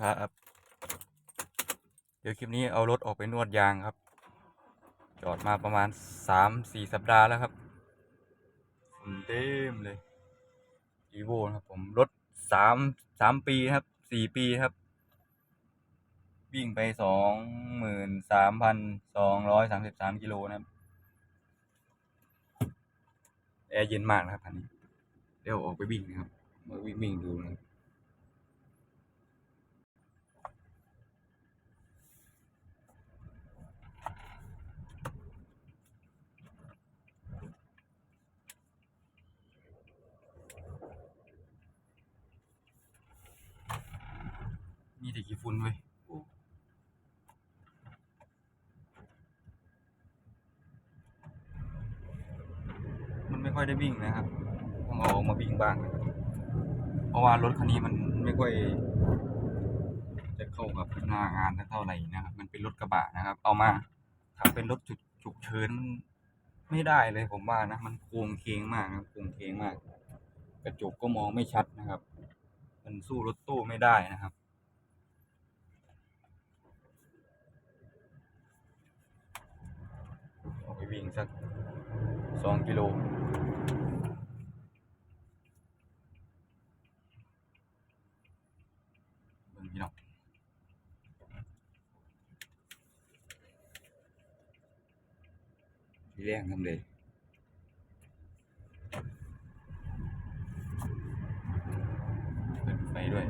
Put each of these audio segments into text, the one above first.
ครับ เดี๋ยวคลิปนี้เอารถออกไปนวดยางครับ จอดมาประมาณสามสี่สัปดาห์แล้วครับฝุ่นเต็มเลยอีโวนะครับผมรถสามสามปีครับสี่ปีครับ วิ่งไปสองหมื่นสามพันสองร้อยสามสิบสามกิโลนะครับแอร์เย็นมากนะครับคันนี้เดี๋ยวออกไปวิ่งนะครับมาวิ่งวิ่งดูนะครับ มีแต่ขี้ฝุ่น เว้ยมันไม่ค่อยได้วิ่งนะครับต้องเอาออกมาวิ่งบ้างเพราะว่ารถคันนี้มันไม่ค่อยจะเข้ากับหน้างานเท่าไหร่นะครับ มันเป็นรถกระบะนะครับ เอามาทำเป็นรถฉุกฉุกเฉินมันไม่ได้เลยผมว่านะ มันโค้งเคงมากนะโค้งเคงมาก กระจกก็มองไม่ชัดนะครับ มันสู้รถตู้ไม่ได้นะครับ ออกไป วิ่งสักสองกิโลพี่น้องที่แรงทำเลยเปิดไฟด้วย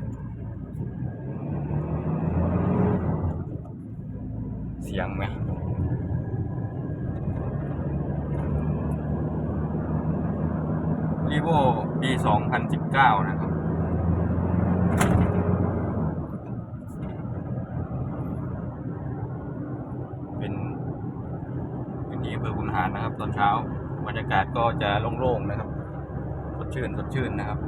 เสียงไหม รีโวปี 2019 นะครับ เป็นพื้นที่อำเภอขุนหารนะครับ ตอนเช้าบรรยากาศก็จะโล่งๆนะครับ สดชื่น สดชื่นนะครับ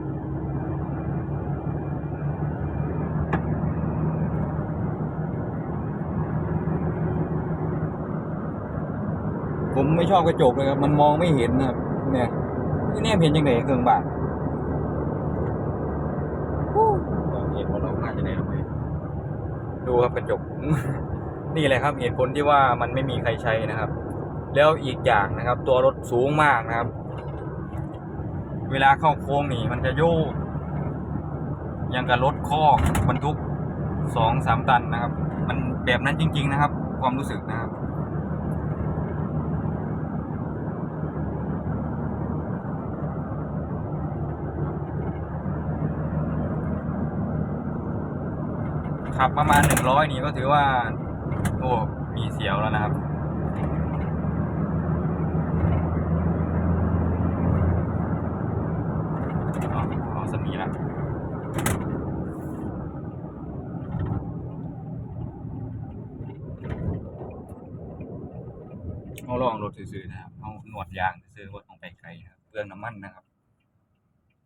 ผมไม่ชอบกระจกเลยครับ มันมองไม่เห็นนะครับ เนี่ยนี่แนมเห็นยังไงเครื่องบาทเห็นหมดแล้วน่าจะได้ลงไปดูครับกระจก นี่แหละครับเหตุผลที่ว่ามันไม่มีใครใช้นะครับ แล้วอีกอย่างนะครับ ตัวรถสูงมากนะครับ เวลาเข้าโค้งนี่มันจะโยกยังกับรถคอกบรรทุกสองสามตันนะครับ มันแบบนั้นจริง ๆ นะครับ ความรู้สึกนะครับ ขับประมาณหนึ่งร้อยนี่ก็ถือว่า โอ้ มีเสียวแล้วนะครับเอาเอสมีละเอาลองรถซื้อๆนะครับเอาหนวดยางซื้อรถของไปไกลนะครับเปลืองน้ำมันนะครับ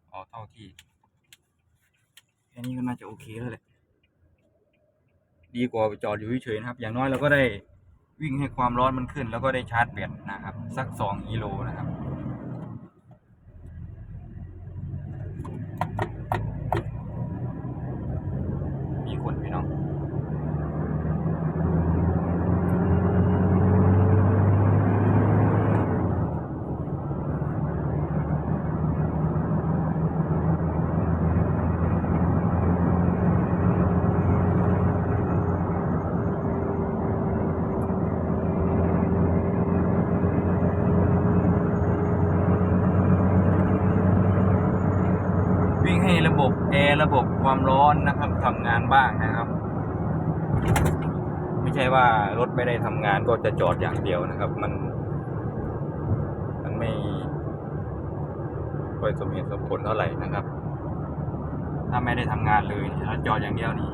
เอาเท่าที่แค่นี้ก็น่าจะโอเคแล้วแหละ ดีกว่าไปจอดอยู่เฉยๆนะครับ อย่างน้อยเราก็ได้วิ่งให้ความร้อนมันขึ้น แล้วก็ได้ชาร์จแบตนะครับ สักสองกิโลนะครับ มีคนพี่น้อง วิ่งให้ระบบแอ ร์ระบบความร้อนนะครับทำงานบ้างนะครับ ไม่ใช่ว่ารถไม่ได้ทำงานก็จะจอดอย่างเดียวนะครับ มัน มันไม่ค่อยสมเหตุสมผลเท่าไหร่นะครับ ถ้าไม่ได้ทำงานเลยแล้วจอดอย่างเดียวนี่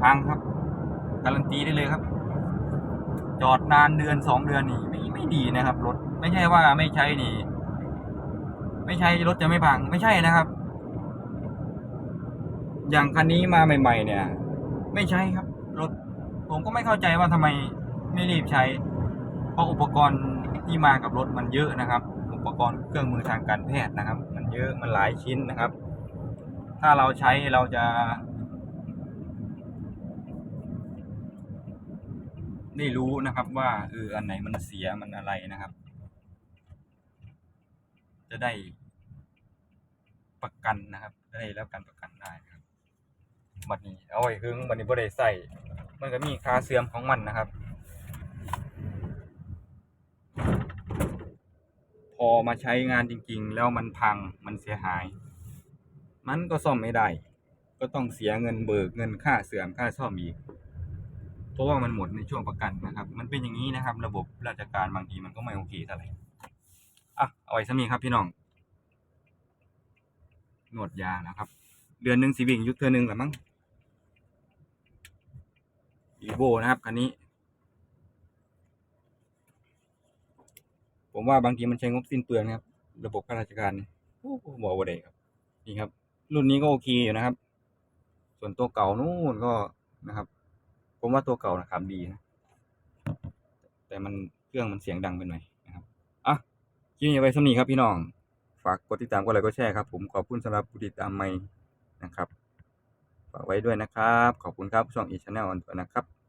พังครับ การันตีได้เลยครับ จอดนานเดือนสองเดือนนี่ไม่ไม่ดีนะครับ รถไม่ใช่ว่าไม่ใช้นี่ ไม่ใช้รถจะไม่พังไม่ใช่นะครับ อย่างคันนี้มาใหม่ ๆ เนี่ย ไม่ใช้ครับ รถ ผมก็ไม่เข้าใจว่าทำไมไม่รีบใช้ เพราะอุปกรณ์ที่มากับรถมันเยอะนะครับ อุปกรณ์เครื่องมือทางการแพทย์นะครับ มันเยอะมันหลายชิ้นนะครับ ถ้าเราใช้เราจะได้รู้นะครับว่าเอออันไหนมันเสียมันอะไรนะครับ จะได้ประกันนะครับ ได้รับการประกันได้ บัดนี้เอาไว้คือบัดนี้บ่ได้ใส่มันก็มีค่าเสื่อมของมันนะครับ พอมาใช้งานจริง ๆ แล้วมันพังมันเสียหาย มันก็ซ่อมไม่ได้ ก็ต้องเสียเงินเบิกเงินค่าเสื่อมค่าซ่อมอีกเพราะว่ามันหมดในช่วงประกันนะครับ มันเป็นอย่างนี้นะครับ ระบบราชการบางทีมันก็ไม่โอเคเท่าไหร่อะเอาไว้สมีครับพี่น้องหนวดยานะครับ เดือนหนึ่งสีวิ่งยุคเทือหนึ่งแหละมั้ง อีโบนะครับคันนี้ ผมว่าบางทีมันใช้งบสิ้นเปลืองนะครับ ระบบข้าราชการโอ้โหบอกว่าได้ครับนี่ครับ รุ่นนี้ก็โอเคอยู่นะครับ ส่วนตัวเก่านู่นก็นะครับ ผมว่าตัวเก่านะครับดีนะ แต่มันเครื่องมันเสียงดังไปหน่อยนะครับอะคลิปนี้ไว้สำนีครับพี่น้อง ฝากกดติดตามกดไลค์กดแชร์ครับผมขอบคุณสำหรับผู้ติดตามใหม่นะครับ ฝากไว้ด้วยนะครับ ขอบคุณครับช่องอีชแนลอนต์นะครับ